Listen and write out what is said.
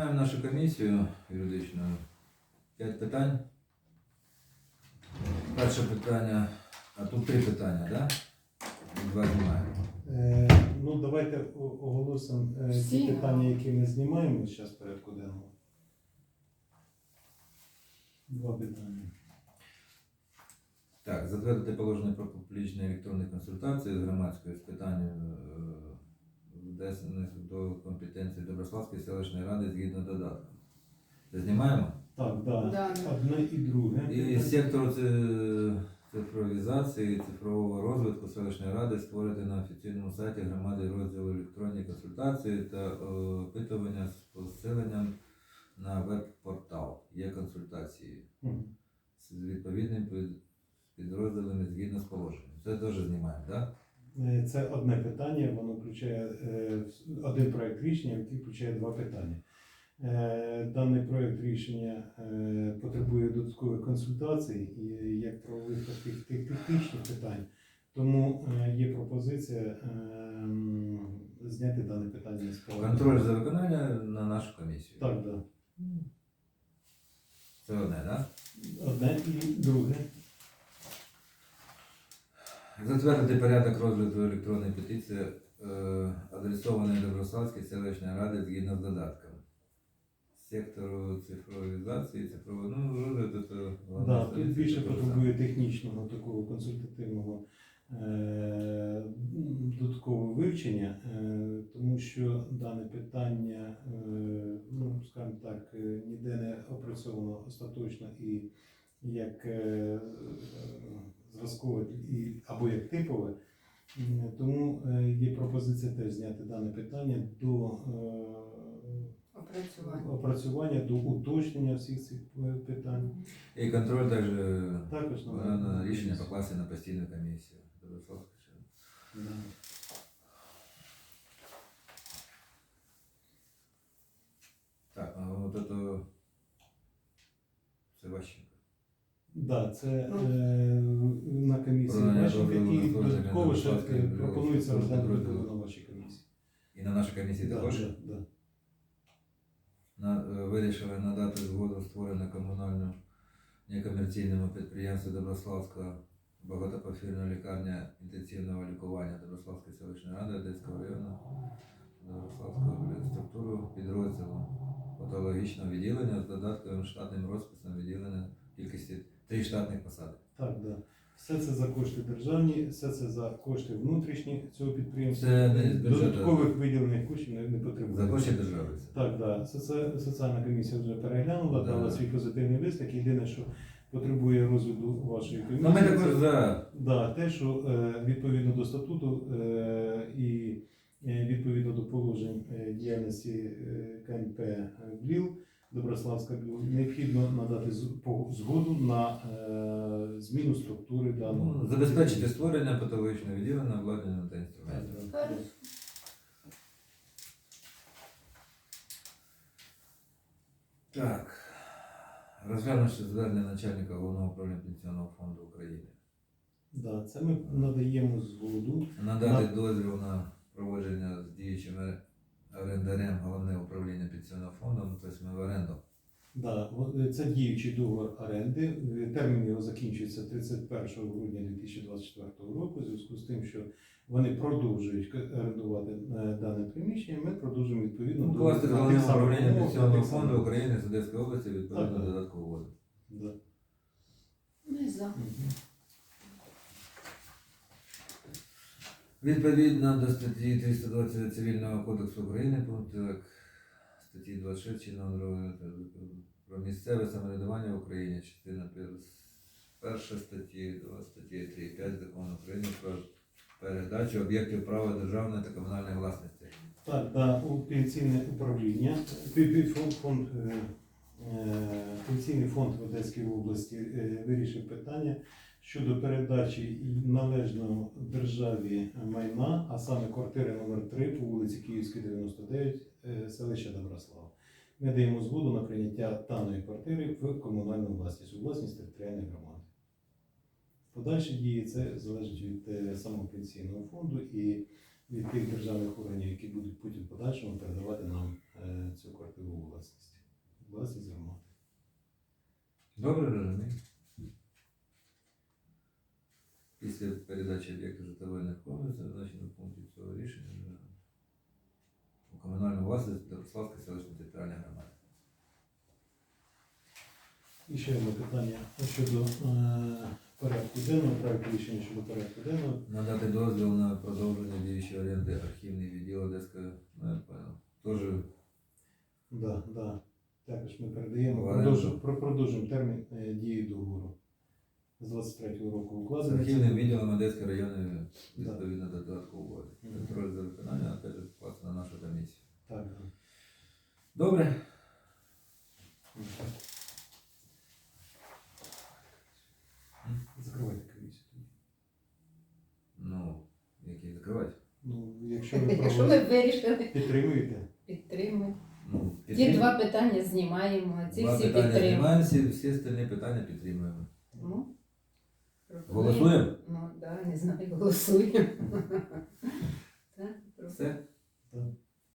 Маємо нашу комісію юридичну. П'ять питань. Перше питання, а тут три питання, так? Да? Два знімаємо. Е, Ну, давайте о- оголосимо е, ті Всі. питання, які ми знімаємо зараз порядку денного. Два питання. Так, затвердити положення про публічні електронні консультації з громадською з питань е, внесених до компетенції Доброславської селищної ради згідно додатком. Це знімаємо? Так, да. Да, да. Одне і друге. І з сектору це- цифровізації, цифрового розвитку селищної ради створити на офіційному сайті громади розділ електронні консультації та опитування з посиленням на веб-портал. Є консультації з відповідним під- підрозділами згідно з положенням. Це теж знімаємо, так? Е, Це одне питання, воно включає е, один проект рішення, який включає два питання. Е, Даний проект рішення е, потребує додаткових консультацій, і як правових, так і тих- технічних питань. Тому е, є пропозиція е, зняти дане питання з порядку. Контроль за виконанням на нашу комісію. Так, так. Це одне, так? Одне і друге. Затвердити порядок розгляду електронної петиції, е, адресованої Доброславській селищної ради згідно з додатком. Сектору цифровізації, цифрового ну, розгляду, то Да, тут більше потребує технічного такого консультативного е, додаткового вивчення, е, тому що дане питання, е, ну скажімо так, е, ніде не опрацьовано остаточно і як е, е, зразкове і або як типове. Тому е, є пропозиція теж зняти дане питання до е, Опрацювання. опрацювання, до уточнення всіх цих е, питань. І контроль також Також на- рішення покласти на постійну комісію. Доброславська ще. Да. Так, а от это це Ващенко. Да, це Ну. е, на комісії Про і на додатково ще е, пропонується розглянути на вашій комісії. І на нашій комісії Да, також да, да. на, е, вирішили надати згоду створення комунальному некомерційному підприємству Доброславська багатопрофільна лікарня інтенсивного лікування Доброславської селищної ради Одеського району Доброславського структуру підрозділу патологічного відділення з додатковим штатним розписом відділення кількості три штатних посади. Так, да. Все це за кошти державні, все це за кошти внутрішні цього підприємства. Це не з бюджету. Додаткових виділених коштів не, не потребує. За гроші держави. це. Так, да. Соці- Соціальна комісія вже переглянула, Да. дала свій позитивний висновок. Єдине, що потребує розгляду вашої комісії. Ну ми це- також за Да, те, що е, відповідно до статуту е, і е, відповідно до положень е, діяльності е, КНП БЛІЛ, Доброславська необхідно надати згоду на е, зміну структури даного. ну, забезпечити створення патологічного відділення обладнання та інструментів. Так. Розглянувши звернення начальника головного управління пенсіонного фонду України. Да, це ми надаємо згоду. Надати дозвіл на проводження з діючим орендарем головне управління пенсіонного фонду, ну, тобто ми в оренду. Да, це діючий договор оренди. Е, Термін його закінчується 31 грудня 2024 року. У зв'язку з тим, що вони продовжують орендувати е, дане приміщення, ми продовжуємо відповідно Ну, на головне управління пенсіонного фонду України з Одеської області відповідно воду. Да. Ми за. Відповідно до статті 320 Цивільного кодексу України, пункту так, статті 26 чинного про місцеве самоврядування в Україні, частина пер- перша статті 2 статті 3 5 закону України про передачу об'єктів права державної та комунальної власності. Так, да, у пенсійне управління, фонд, фонд, е, е, пенсійний фонд в Одеській області е, вирішив питання щодо передачі належного державі майна, а саме квартири номер 3 по вулиці Київській, 99, е, селища Доброслава. Ми даємо згоду на прийняття даної квартири в комунальну власність, у власність територіальної громади. Подальші дії це залежить від е, самого пенсійного фонду і від тих державних органів, які будуть потім в подальшому передавати нам е, цю квартиру у власність. Власність громади. Добре розумію. Після передачі об'єкту житлової нерухомості, зазначено в пункті цього рішення, у комунальну власність Доброславської селищної територіальної громади. І ще одне питання щодо е, порядку денного, проєкту рішення щодо порядку денного. Надати дозвіл на продовження діючої оренди архівний 23 року укладено. Архівним відділом Одеської районної відповідно до додаткової. Контроль за виконання, опять же, на нашу комісію. Так. Добре. Закривайте комісію. Ну, які закривати? Ну, якщо ви Якщо ви вирішили, підтримуєте. підтримуємо. Ну, Ті два питання знімаємо, а ці Два всі підтримуємо. знімаємо, всі, всі остальні питання підтримуємо. Ну, Голосуємо? Ну, так, да, не знаю, голосуємо. Все?